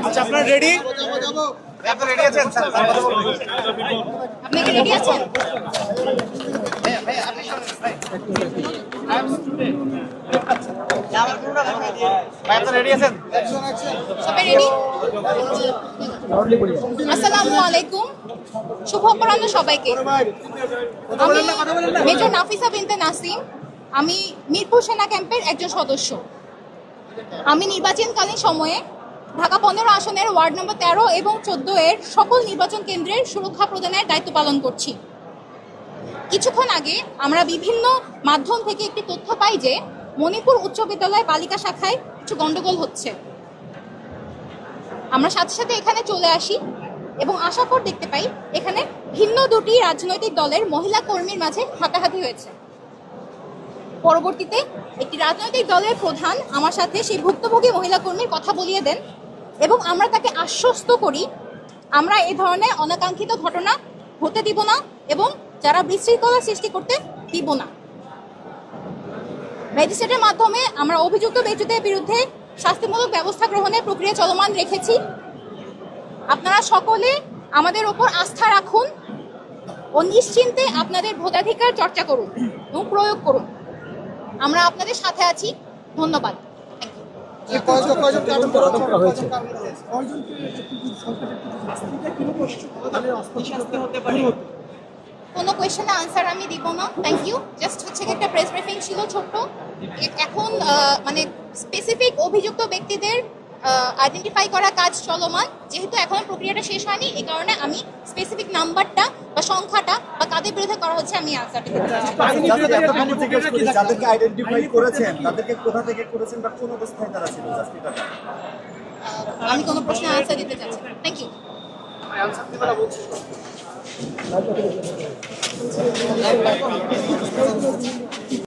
আচ্ছা আপনারা রেডি আপনারা রেডি আছেন? আপনি কি রেডি আছেন ভাই আপনারা রেডি আছেন সবাই রেডি আসসালামু আলাইকুম। শুভ সবাইকে। নাফিসা নাসিম। আমি মিরপুর সেনা ক্যাম্পের একজন সদস্য। আমি নির্বাচনকালীন সময়ে ঢাকা পনেরো আসনের ওয়ার্ড নম্বর তেরো এবং চোদ্দ এর সকল নির্বাচন কেন্দ্রের সুরক্ষা প্রদানের দায়িত্ব পালন করছি। কিছুক্ষণ আগে আমরা বিভিন্ন মাধ্যম থেকে একটি তথ্য পাই যে মণিপুর উচ্চ বিদ্যালয় বালিকা শাখায় কিছু গন্ডগোল হচ্ছে। আমরা সাথে সাথে এখানে চলে আসি এবং আসার পর দেখতে পাই, এখানে ভিন্ন দুটি রাজনৈতিক দলের মহিলা কর্মীর মাঝে হাতাহাতি হয়েছে। পরবর্তীতে একটি রাজনৈতিক দলের প্রধান আমার সাথে সেই ভুক্তভোগী মহিলা কর্মীর কথা বলিয়ে দেন এবং আমরা তাকে আশ্বস্ত করি, আমরা এ ধরনের অনাকাঙ্ক্ষিত ঘটনা হতে দিব না এবং যারা বিশৃঙ্খলা সৃষ্টি করতে দিব না। ম্যাজিস্ট্রেটের মাধ্যমে আমরা অভিযুক্ত ব্যক্তিদের বিরুদ্ধে শাস্তিমূলক ব্যবস্থা গ্রহণের প্রক্রিয়া চলমান রেখেছি। আপনারা সকলে আমাদের ওপর আস্থা রাখুন ও নিশ্চিন্তে আপনাদের ভোটাধিকার চর্চা করুন এবং প্রয়োগ করুন। আমরা আপনাদের সাথে আছি। ধন্যবাদ। কোনো কোয়েশ্চেনের আনসার আমি দিব না। থ্যাংক ইউ জাস্ট হচ্ছে কি একটা প্রেস ব্রিফিং ছিল ছোট্ট। এখন আহ, মানে স্পেসিফিক অভিযুক্ত ব্যক্তিদের আইডেন্টিফাই করা কাজ চলমান। যেহেতু এখনও প্রক্রিয়াটা শেষ হয়নি এই কারণে আমি স্পেসিফিক নাম্বারটা বা সংখ্যাটা বা কাদের বিরুদ্ধে করা হচ্ছে আমি আনসারটা দিতে চাচ্ছি না। যাদেরকে আইডেন্টিফাই করেছেন তাদেরকে কোথা থেকে করেছেন বা কোন অবস্থায় তারা ছিল জাস্ট এটা আহ, আমি কোনো প্রশ্নের আনসার দিতে চাচ্ছি থ্যাংক ইউ ないわ。